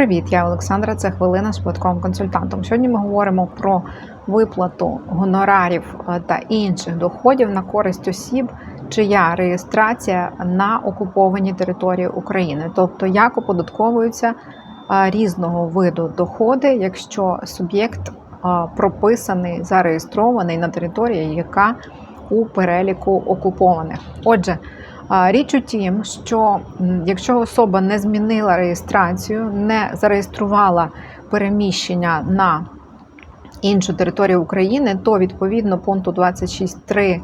привіт! Я Олександра. Це хвилина з податковим консультантом. Сьогодні ми говоримо про виплату гонорарів е, та інших доходів на користь осіб, чия реєстрація на окупованій території України, тобто як оподатковуються е, різного виду доходи, якщо суб'єкт е, прописаний, зареєстрований на території, яка у переліку окупованих. Отже. Річ у тім, що якщо особа не змінила реєстрацію, не зареєструвала переміщення на іншу територію України, то відповідно пункту 26.3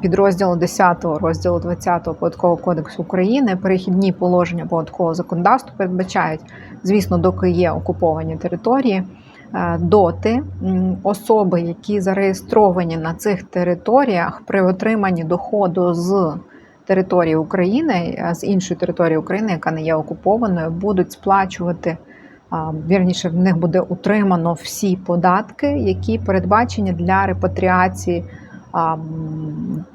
підрозділу 10 розділу 20 податкового кодексу України перехідні положення податкового законодавства передбачають, звісно, доки є окуповані території. е, Доти особи, які зареєстровані на цих територіях при отриманні доходу з території України, з іншої території України, яка не є окупованою, будуть сплачувати. Вірніше, в них буде утримано всі податки, які передбачені для репатріації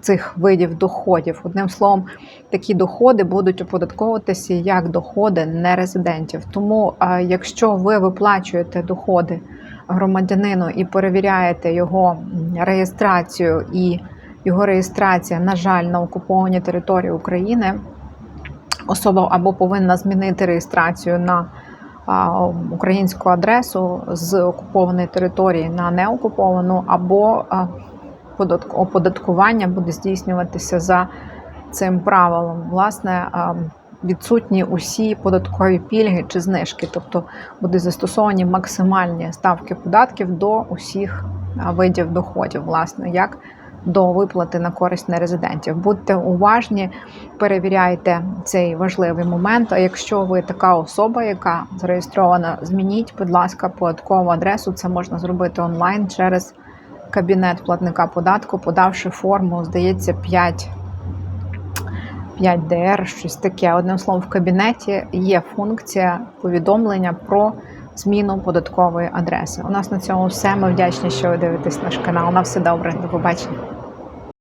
цих видів доходів. Одним словом, такі доходи будуть оподатковуватися як доходи нерезидентів. Тому, якщо ви виплачуєте доходи громадянину і перевіряєте його реєстрацію і його реєстрація, на жаль, на окупованій території України, особа або повинна змінити реєстрацію на українську адресу з окупованої території на неокуповану, або оподаткування буде здійснюватися за цим правилом. Власне, відсутні усі податкові пільги чи знижки, тобто будуть застосовані максимальні ставки податків до усіх видів доходів, власне, як до виплати на користь нерезидентів. Будьте уважні, перевіряйте цей важливий момент. А якщо ви така особа, яка зареєстрована, змініть, будь ласка, податкову адресу. Це можна зробити онлайн через кабінет платника податку, подавши форму, здається, 5 5DR, щось таке. Одним словом, в кабінеті є функція повідомлення про зміну податкової адреси. У нас на цьому все. Ми вдячні, що ви дивитесь наш канал. На все добре. До побачення.